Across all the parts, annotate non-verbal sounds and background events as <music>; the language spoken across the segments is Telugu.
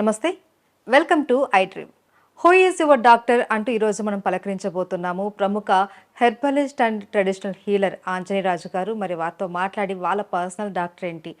నమస్తే. Welcome to I dream who is your doctor అంటూ ఈరోజు మనం పలకరించబోతున్నాము. ప్రముఖ herbalist and traditional healer Anjaneyaraju garu. మరి వారితో మాట్లాడి వాళ్ళ పర్సనల్ డాక్టర్ ఏంటి?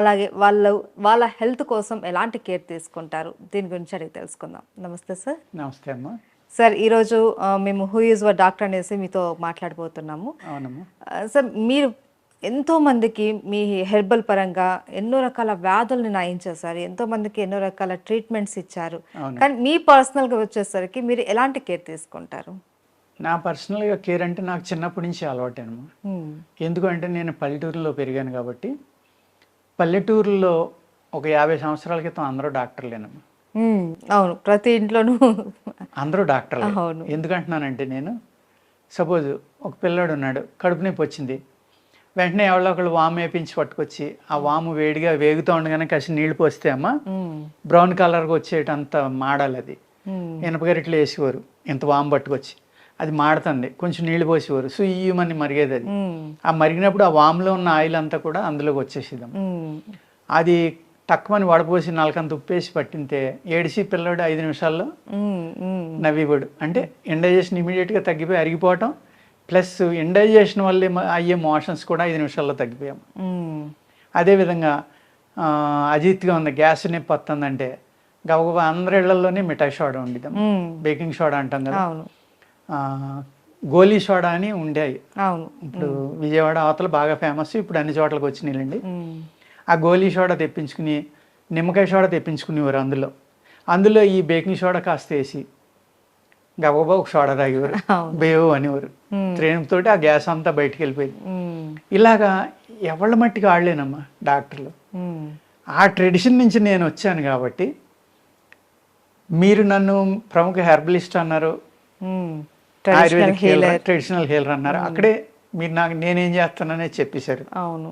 అలాగే వాళ్ళు వాళ్ళ హెల్త్ కోసం ఎలాంటి కేర్ తీసుకుంటారు? దీని గురించి అడిగి తెలుసుకుందాం. నమస్తే సార్. నమస్తే అమ్మా. సార్ ఈరోజు మేము హూ ఈజ్ యువర్ డాక్టర్ అనేసి మీతో మాట్లాడబోతున్నాము. సార్ మీరు ఎంతో మందికి మీ హెర్బల్ పరంగా ఎన్నో రకాల వ్యాధుల్ని నయం చేశారు ఎంతో మందికి ఎన్నో రకాల ట్రీట్మెంట్స్ ఇచ్చారు. కానీ మీ పర్సనల్గా వచ్చేసరికి మీరు ఎలాంటి కేర్ తీసుకుంటారు నా పర్సనల్గా కేర్ అంటే నాకు చిన్నప్పటి నుంచి అలవాటేనమ్మా మ్మ్. ఎందుకంటే నేను పల్లెటూరులో పెరిగాను కాబట్టి పల్లెటూరులో ఒక యాభై సంవత్సరాల క్రితం అందరూ డాక్టర్లేనమ్మా మ్మ్. అవును ప్రతి ఇంట్లోనూ అందరూ డాక్టర్లే అవును. ఎందుకంటున్నానంటే నేను సపోజ్ ఒక పిల్లాడు ఉన్నాడు కడుపు నొప్పి వచ్చింది వెంటనే ఎవరో ఒకళ్ళు వాము వేపించి పట్టుకొచ్చి ఆ వాము వేడిగా వేగుతూ ఉండగానే కాసి నీళ్ళు పోస్తే అమ్మ మ్మ్. బ్రౌన్ కలర్గా వచ్చేటంత మాడాలి అది. ఇనపగరిట్లు వేసేవారు ఇంత వాము పట్టుకొచ్చి అది మాడుతుంది కొంచెం నీళ్ళు పోసేవారు సుయ్యమని మరిగేది అది. ఆ మరిగినప్పుడు ఆ వాములో ఉన్న ఆయిల్ అంతా కూడా అందులోకి వచ్చేసేదాం. అది తక్కువని వడపోసి నాలుకంత ఉప్పేసి పట్టింతే ఏడిసి పిల్లడు ఐదు నిమిషాల్లో. నవ్వివాడు అంటే ఇండైజేషన్ ఇమీడియట్గా తగ్గిపోయి అరిగిపోవటం ప్లస్ ఇండైజేషన్ వల్ల అయ్యే మోషన్స్ కూడా ఐదు నిమిషాల్లో తగ్గిపోయాం. మ్మ్. అదేవిధంగా అజీత్గా ఉంది గ్యాస్ నొప్పి వస్తుందంటే గబగబా అందరి ఇళ్ళలోనే మిఠాయి సోడా ఉండేదాం. బేకింగ్ సోడా అంటాం కదా. గోలీ సోడా అని ఉండేవి ఇప్పుడు విజయవాడ అవతల బాగా ఫేమస్ ఇప్పుడు అన్ని చోట్లకి వచ్చినాయండి మ్మ్. ఆ గోలీ సోడా తెప్పించుకుని నిమ్మకాయ సోడా తెప్పించుకునేవారు అందులో. అందులో ఈ బేకింగ్ సోడా కాస్త వేసి గబగబా ఒక సోడా తాగేవారు. బేవు అనేవారు. తోటి ఆ గ్యాస్ అంతా బయటికి వెళ్ళిపోయింది. ఇలాగా ఎవళ్ళ మట్టికి ఆడలేనమ్మా డాక్టర్లు. ఆ ట్రెడిషన్ నుంచి నేను వచ్చాను కాబట్టి మీరు నన్ను ప్రముఖ హెర్బలిస్ట్ అన్నారు. ట్రెడిషనల్ హీలర్ ట్రెడిషనల్ హీలర్ అన్నారు అక్కడే మీరు నాకు నేనేం చేస్తాననే చెప్పేశారు అవును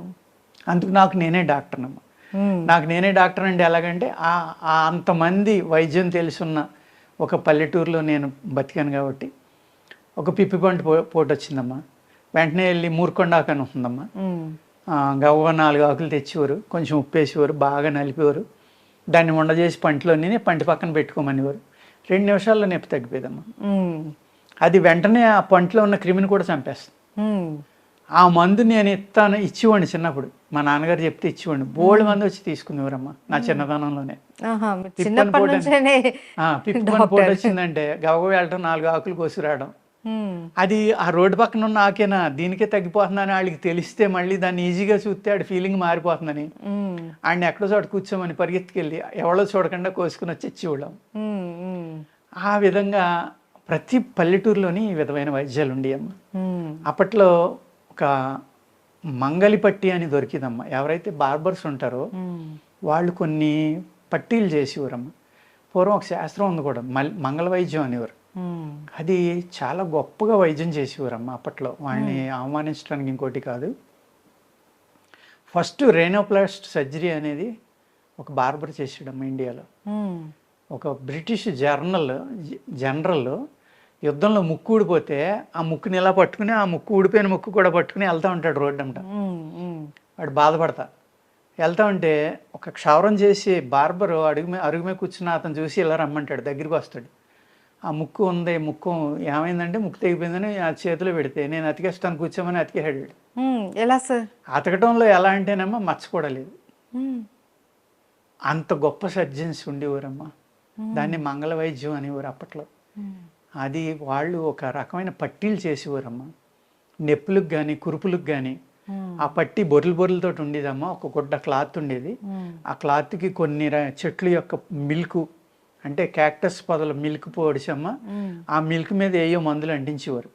అందుకు నాకు నేనే డాక్టర్ అమ్మ మ్మ్. నాకు నేనే డాక్టర్ అంటే ఎలాగంటే ఆ ఆ అంతమంది వైద్యం తెలుసున్న ఒక పల్లెటూరులో నేను బతికాను కాబట్టి ఒక పిప్పి పంట పో పోటు వచ్చిందమ్మా వెంటనే వెళ్ళి మూర్కొండాకు అని ఉంటుందమ్మా. గవ్వ నాలుగు ఆకులు తెచ్చేవారు కొంచెం ఉప్పేసేవారు బాగా నలిపేవారు. దాన్ని ఉండజేసి పంటలో నేనే పంట పక్కన పెట్టుకోమనేవారు. రెండు నిమిషాల్లో నొప్పి తగ్గిపోయేదమ్మా. మ్మ్. అది వెంటనే ఆ పంటలో ఉన్న క్రిమిని కూడా చంపేస్తుంది. ఆ మందు నేను ఇస్తాను ఇచ్చివ్వండి చిన్నప్పుడు. మా నాన్నగారు చెప్తే ఇచ్చివ్వండి బోల్డ్ మంది వచ్చి తీసుకునేవారమ్మా నా చిన్నతనంలోనే. పిప్పని పోటీ- వచ్చిందంటే గవగ వెళ్ళటం నాలుగు ఆకులు కోసి రావడం. అది ఆ రోడ్డు పక్కన ఉన్న ఆకేనా? దీనికే తగ్గిపోతుందని వాళ్ళకి తెలిస్తే మళ్ళీ దాన్ని ఈజీగా చూస్తే ఆడి ఫీలింగ్ మారిపోతుందని. ఆడిని ఎక్కడో చోట కూర్చోమని పరిగెత్తుకెళ్ళి ఎవరో చూడకుండా కోసుకుని వచ్చి ఇచ్చివ్వడం. ఆ విధంగా ప్రతి పల్లెటూరులోని ఈ విధమైన వైద్యాలు ఉండేయమ్మ. మ్మ్. అప్పట్లో ఒక మంగలిపట్టి అని దొరికిదమ్మ. ఎవరైతే బార్బర్స్ ఉంటారో. వాళ్ళు కొన్ని పట్టీలు చేసేవారమ్మ. పూర్వం ఒక శాస్త్రం ఉంది కూడా మల్ మంగళ వైద్యం అనేవారు. అది చాలా గొప్పగా వైద్యం చేసేవారమ్మ అప్పట్లో. వాళ్ళని అవమానించడానికి ఇంకోటి కాదు. ఫస్ట్ రేనోప్లాస్ట్ సర్జరీ అనేది ఒక బార్బర్ చేసాడమ్మ ఇండియాలో. ఒక బ్రిటిష్ జర్నల్ జనరల్ యుద్ధంలో ముక్కు ఊడిపోతే ఆ ముక్కుని ఇలా పట్టుకుని ఆ ముక్కు ఊడిపోయిన ముక్కు కూడా పట్టుకుని వెళ్తా ఉంటాడు రోడ్డు అంట. వాడు బాధపడతా వెళ్తా ఉంటే ఒక క్షౌరం చేసి బార్బర్ అడుగు మీద అరుగు మీద కూర్చున్న అతను చూసి ఇలా రమ్మంటాడు దగ్గరికి వస్తాడు ఆ ముక్కు ఉంది ముక్కు ఏమైందంటే ముక్కు తెగిపోయిందని ఆ చేతిలో పెడితే నేను అతికేస్తాను కూర్చోమని అతికేసాడు. ఎలా సార్ అతకటంలో ఎలా అంటేనేమో మచ్చ కూడా లేదు మ్మ్. అంత గొప్ప సర్జన్స్ ఉండేవారమ్మా దాన్ని మంగళ వైద్యం అనేవారు అప్పట్లో. అది వాళ్ళు ఒక రకమైన పట్టీలు చేసేవారమ్మా నొప్పులకు కానీ కురుపులకు కానీ. ఆ పట్టి బొర్రెలు బొర్రెలతో ఉండేదమ్మా ఒక గుడ్డ క్లాత్ ఉండేది. ఆ క్లాత్కి కొన్ని చెట్ల యొక్క మిల్క్ అంటే క్యాక్టస్ పొదల మిల్క్ పొడిచమ్మ మ్మ్. ఆ మిల్క్ మీద ఏయో మందులు అంటించేవారు.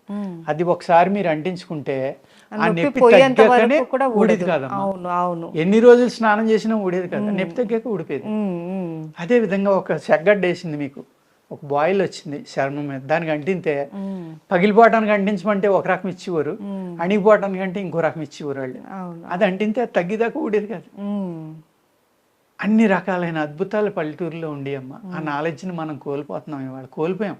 అది ఒకసారి మీరు అంటించుకుంటే ఆ నొప్పి తగ్గాకనే ఊడేది. కాదమ్మా అవును అవును ఎన్ని రోజులు స్నానం చేసినా ఊడేది కాదు నొప్పి తగ్గాక ఊడిపోయేది. అదే విధంగా ఒక సెగ్గడ్డ వేసింది మీకు ఒక బాయిల్ వచ్చింది చర్మం మీద. దానికి అంటింతే. పగిలిపోవటానికి అంటించమంటే ఒక రకం ఇచ్చేవారు. అణిగిపోవటానికి అంటే ఇంకో రకం ఇచ్చేవారు వాళ్ళు. అది అంటింతే తగ్గిదాకా ఊడేది కాదు. అన్ని రకాలైన అద్భుతాలు పల్లెటూరులో ఉండి అమ్మ ఆ నాలెడ్జ్ని మనం కోల్పోతున్నాం ఇవాళ. కోల్పోయాం.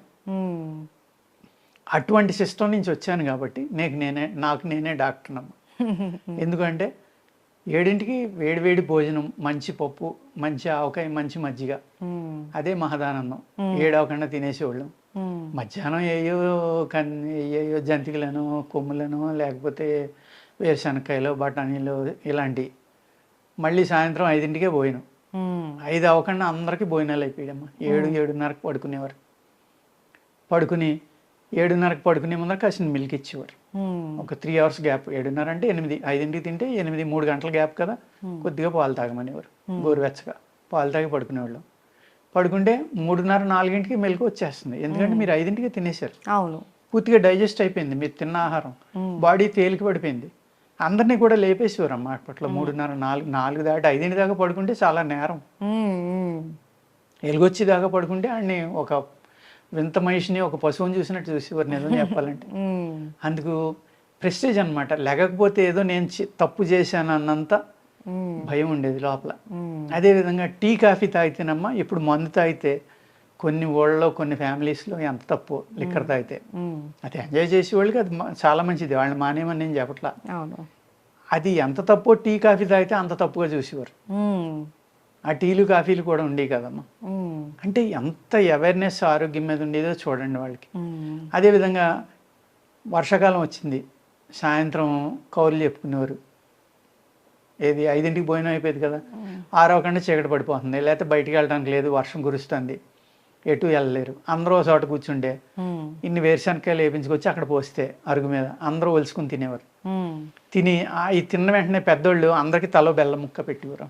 అటువంటి సిస్టమ్ నుంచి వచ్చాను కాబట్టి నీకు నేనే నాకు నేనే డాక్టర్ అమ్మ. <laughs> ఎందుకంటే ఏడింటికి వేడివేడి భోజనం మంచి పప్పు మంచి ఆవకాయ మంచి మజ్జిగ. అదే మహదానందం. ఏడవకుండా తినేసేవాళ్ళం. మధ్యాహ్నం ఏయో కన్ ఏయో జంతికలను కొమ్ములను లేకపోతే వేరుశనక్కాయలు బఠానీలు ఇలాంటివి మళ్ళీ సాయంత్రం ఐదింటికే పోయినాం. మ్మ్. ఐదు అవ్వకుండా అందరికీ భోజనాలు అయిపోయామ్మా ఏడు ఏడున్నరకు పడుకునేవారు. పడుకుని ఏడున్నరకు పడుకునే ముందర కాసిన మిల్క్ ఇచ్చేవారు. ఒక త్రీ అవర్స్ గ్యాప్ ఏడున్నర అంటే ఎనిమిది ఐదింటికి తింటే ఎనిమిది మూడు గంటల గ్యాప్ కదా. కొద్దిగా పాలు తాగమనేవారు గోరువెచ్చగా. పాలు తాగి పడుకునేవాళ్ళం. పడుకుంటే మూడున్నర నాలుగింటికి మెలకు వచ్చేస్తుంది. ఎందుకంటే మీరు ఐదింటికి తినేశారు. అవును. పూర్తిగా డైజెస్ట్ అయిపోయింది. మీరు తిన్న ఆహారం. బాడీ తేలిక పడిపోయింది. అందరినీ కూడా లేపేసేవారు అమ్మ అప్పట్లో. మూడున్నర నాలుగు నాలుగు దాటి ఐదింటి దాకా పడుకుంటే చాలా నేరం. ఎలుగొచ్చి దాకా పడుకుంటే ఆడిని ఒక వింత మనిషిని ఒక పశువుని చూసినట్టు చూసేవారు నిజం <laughs> చెప్పాలంటే. అందుకు ప్రెస్టేజ్ అనమాట లేకపోతే ఏదో నేను తప్పు చేశాను అన్నంత. భయం ఉండేది లోపల. అదేవిధంగా టీ కాఫీ తాగితేనమ్మా ఇప్పుడు మందు తాగితే కొన్ని ఊళ్ళలో కొన్ని ఫ్యామిలీస్లో ఎంత తప్పు లిక్కర్ తాగితే. అది ఎంజాయ్ చేసే వాళ్ళకి అది చాలా మంచిది వాళ్ళని మానేమని నేను చెప్పట్లా అది ఎంత తప్పో టీ కాఫీ తాగితే అంత తప్పుగా చూసేవారు. ఆ టీలు కాఫీలు కూడా ఉండేవి కదమ్మా మ్మ్. అంటే ఎంత అవేర్నెస్ ఆరోగ్యం మీద ఉండేదో చూడండి వాళ్ళకి. అదేవిధంగా వర్షాకాలం వచ్చింది సాయంత్రం కౌరులు చెప్పుకునేవారు ఏది ఐదింటికి భోజనం అయిపోయేది కదా ఆరవకుండా చీకటి పడిపోతుంది లేకపోతే బయటికి వెళ్ళడానికి లేదు వర్షం కురుస్తుంది ఎటు వెళ్ళలేరు అందరూ చోట కూర్చుంటే మ్మ్. ఇన్ని వేరుశనకాయలు వేపించుకొచ్చి అక్కడ పోస్తే అరుగు మీద అందరూ ఒలుసుకుని తినేవారు. తిని ఈ తిన్న వెంటనే పెద్దోళ్ళు అందరికీ తలో బెల్లం ముక్క పెట్టేవారు.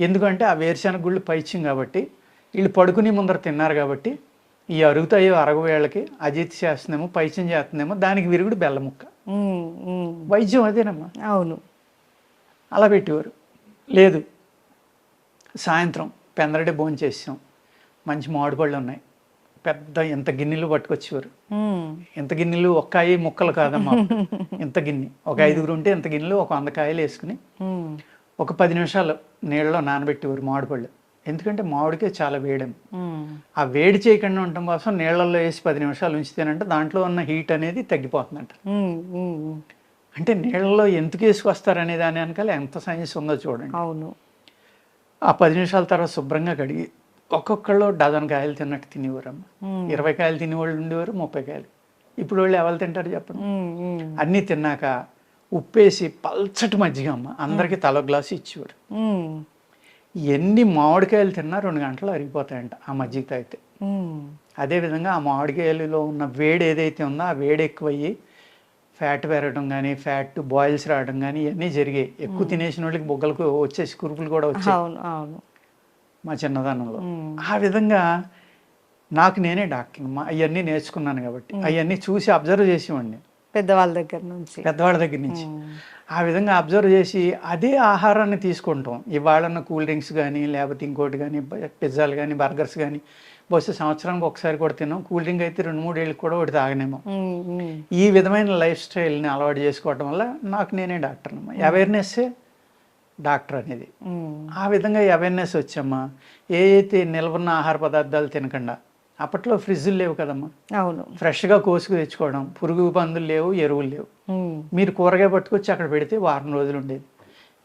ఎందుకంటే ఆ వేరుశనగ గుళ్ళు పైచ్యం కాబట్టి వీళ్ళు పడుకుని ముందర తిన్నారు కాబట్టి ఈ అరుగుతాయో అరగు వేళ్ళకి అజిత్ చేస్తుందేమో పైచ్యం చేస్తుందేమో దానికి విరుగుడు బెల్లం ముక్క. మ్మ్. మ్మ్. వైద్యం అదేనమ్మా? అవును. అలా పెట్టేవారు. లేదు సాయంత్రం పెందరడే భోజనం చేసాం. మంచి మామిడి పళ్ళు ఉన్నాయి. పెద్ద ఇంత గిన్నెలు పట్టుకొచ్చేవారు. ఇంత గిన్నెలు ఒక్కాయి ముక్కలు కాదమ్మా. <laughs> ఇంత గిన్నె. ఒక ఐదుగురు ఉంటే ఇంత గిన్నెలు ఒక వంద కాయలు వేసుకుని. ఒక పది నిమిషాలు నీళ్ళలో నానబెట్టేవారు మామిడి పళ్ళు ఎందుకంటే మామిడికే చాలా వేడేం. ఆ వేడి చేయకుండా ఉండటం కోసం నీళ్ళల్లో వేసి పది నిమిషాలు ఉంచితేనంటే దాంట్లో ఉన్న హీట్ అనేది తగ్గిపోతుందంట. అంటే నీళ్ళలో ఎందుకు వేసుకొస్తారనే దాని వెనకాల ఎంత సైన్స్ ఉందో చూడండి అవును ఆ పది నిమిషాల తర్వాత శుభ్రంగా కడిగి ఒక్కొక్కళ్ళు డజన్ కాయలు తిన్నట్టు తినేవారమ్మ మ్మ్. ఇరవై కాయలు తినేవాళ్ళు ఉండేవారు ముప్పై కాయలు ఇప్పుడు వాళ్ళు ఎవరు తింటారు చెప్పండి. అన్నీ తిన్నాక ఉప్పేసి పల్చటి మజ్జిగ అమ్మ. అందరికీ తల గ్లాసు ఇచ్చేవారు. మ్మ్. ఎన్ని మామిడికాయలు తిన్నా రెండు గంటలు అరిగిపోతాయంట ఆ మజ్జిగ తాగితే. అదేవిధంగా ఆ మామిడికాయలలో ఉన్న వేడి ఏదైతే ఉందో ఆ వేడి ఎక్కువయ్యి ఫ్యాట్ పెరగడం కానీ ఫ్యాట్ బాయిల్స్ రావడం కానీ ఇవన్నీ జరిగాయి. ఎక్కువ తినేసిన వాళ్ళకి బొగ్గలకు వచ్చేసి కురుపులు కూడా వచ్చాయి. మా చిన్నదనంలో. ఆ విధంగా నాకు నేనే డాక్టర్ మా అవన్నీ నేర్చుకున్నాను కాబట్టి. అవన్నీ చూసి అబ్జర్వ్ చేసేవాడిని పెద్దవాళ్ళ దగ్గర నుంచి. పెద్దవాళ్ళ దగ్గర నుంచి. ఆ విధంగా అబ్జర్వ్ చేసి అదే ఆహారాన్ని తీసుకుంటాం. ఇవాళన్న కూల్ డ్రింక్స్ కానీ లేకపోతే ఇంకోటి కానీ పిజ్జాలు కానీ బర్గర్స్ కానీ బహుశా సంవత్సరానికి ఒకసారి కూడా తిన్నాం. కూల్ డ్రింక్ అయితే రెండు మూడు ఏళ్ళకి కూడా ఒకటి తాగనేమో. ఈ విధమైన లైఫ్ స్టైల్ని అలవాటు చేసుకోవటం వల్ల నాకు నేనే డాక్టర్ అమ్మా అవేర్నెస్సే డాక్టర్ అనేది. ఆ విధంగా అవేర్నెస్ వచ్చమ్మా ఏ అయితే నిల్వన్న ఆహార పదార్థాలు తినకుండా అప్పట్లో ఫ్రిడ్జులు లేవు కదమ్మా. అవును. ఫ్రెష్గా కోసుకు తెచ్చుకోవడం పురుగు పందులు లేవు ఎరువులు లేవు. మీరు కూరగాయ పట్టుకొచ్చి అక్కడ పెడితే వారం రోజులు ఉండేది.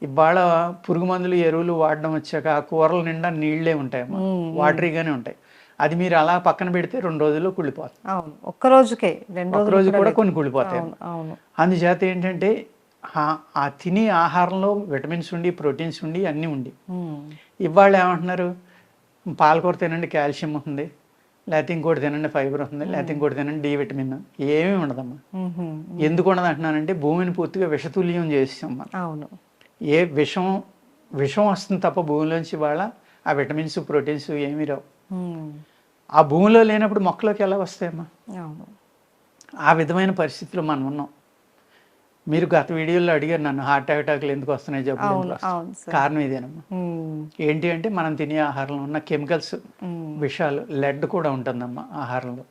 ఇవాళ పురుగు మందులు ఎరువులు వాడడం వచ్చాక ఆ కూరల నిండా నీళ్ళే ఉంటాయమ్మా. మ్మ్. వాటరీగానే ఉంటాయి. అది మీరు అలా పక్కన పెడితే రెండు రోజుల్లో కుళ్ళిపోతుంది. అవును. ఒక్క రోజుకే రెండు రోజు కూడా. కొన్ని కుళ్ళిపోతాయి. అందుచేత ఏంటంటే ఆ- తినే ఆహారంలో విటమిన్స్ ఉండి ప్రోటీన్స్ ఉండి అన్నీ ఉండి. ఇవాళ ఏమంటున్నారు? పాలకూర తినండి కాల్షియం ఉంటుంది లేకపోతే ఇంకోటి తినండి ఫైబర్ ఉంటుంది లేకపోతే ఇంకోటి తినండి డి విటమిన్ ఏమీ ఉండదమ్మా. మ్మ్. ఎందుకు ఉండదు అంటున్నానంటే భూమిని పూర్తిగా విషతుల్యం చేసాం మనం. అవును. ఏ విషం విషం వస్తుంది తప్ప భూమిలోంచి ఇవాళ ఆ విటమిన్స్ ప్రోటీన్స్ ఏమీ రావు. ఆ భూమిలో లేనప్పుడు మొక్కలోకి ఎలా వస్తాయమ్మా? అవును. ఆ విధమైన పరిస్థితిలో మనం ఉన్నాం. మీరు గత వీడియోలో అడిగారు నన్ను హార్ట్ అటాక్లు ఎందుకు వస్తున్నాయి సార్ కారణం ఇదేనమ్మా మ్మ్. ఏంటి అంటే మనం తినే ఆహారంలో ఉన్న కెమికల్స్. విషాలు లెడ్ కూడా ఉంటుందమ్మా ఆహారంలో.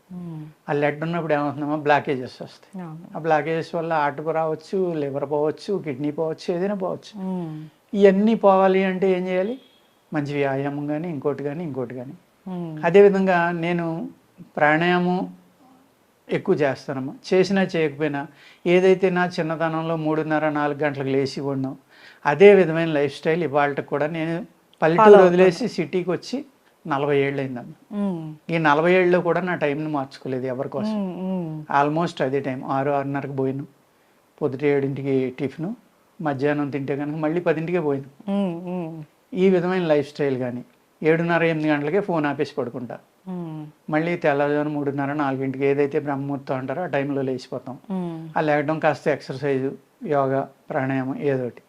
ఆ లెడ్ ఉన్నప్పుడు ఏమవుతుందమ్మా బ్లాకేజెస్ వస్తాయి ఆ బ్లాకేజెస్ వల్ల హార్ట్ రావచ్చు లివర్ పోవచ్చు కిడ్నీ పోవచ్చు ఏదైనా పోవచ్చు. ఇవన్నీ పోవాలి అంటే ఏం చేయాలి మంచి వ్యాయామం కానీ ఇంకోటి కానీ ఇంకోటి కానీ. అదేవిధంగా నేను ప్రాణాయామం ఎక్కువ చేస్తానమ్మా. చేసినా చేయకపోయినా ఏదైతే నా చిన్నతనంలో మూడున్నర నాలుగు గంటలకు లేచి ఉన్నాం అదే విధమైన లైఫ్ స్టైల్ ఇవాళ కూడా నేను పల్లెటూరు వదిలేసి సిటీకి వచ్చి నలభై ఏళ్ళు అయిందమ్మ ఈ నలభై ఏళ్ళలో కూడా నా టైంని మార్చుకోలేదు ఎవరి కోసం. ఆల్మోస్ట్ అదే టైం ఆరు ఆరున్నరకు పోయినాం. పొద్దుట ఏడింటికి టిఫిన్ మధ్యాహ్నం తింటే కనుక మళ్ళీ పదింటికే పోయినాం. ఈ విధమైన లైఫ్ స్టైల్ కానీ ఏడున్నర ఎనిమిది గంటలకే ఫోన్ ఆపేసి పడుకుంటా. మళ్ళీ తెల్లవారుజామున మూడున్నర నాలుగింటికి ఏదైతే బ్రహ్మముహూర్తం అంటారో ఆ టైంలో లేచిపోతాం. ఆ లేకడం కాస్త ఎక్సర్సైజు యోగా ప్రాణాయామం ఏదోటి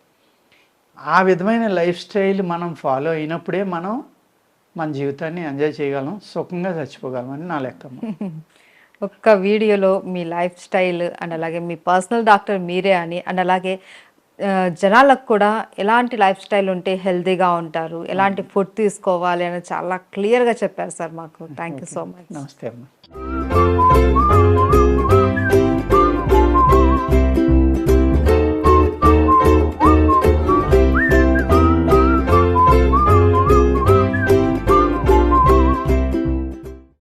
ఆ విధమైన లైఫ్ స్టైల్ మనం ఫాలో అయినప్పుడే మనం మన జీవితాన్ని ఎంజాయ్ చేయగలం సుఖంగా చచ్చిపోగలం అని నా లెక్కమ్మ <laughs> ఒక్క వీడియోలో మీ లైఫ్ స్టైల్ అండ్ అలాగే మీ పర్సనల్ డాక్టర్ మీరే అని అండ్ అలాగే జనాలకు కూడా ఎలాంటి లైఫ్ స్టైల్ ఉంటే హెల్తీగా ఉంటారు ఎలాంటి ఫుడ్ తీసుకోవాలి అని చాలా క్లియర్గా చెప్పారు సార్ మాకు. థ్యాంక్ యూ సో మచ్ నమస్తే అమ్మ.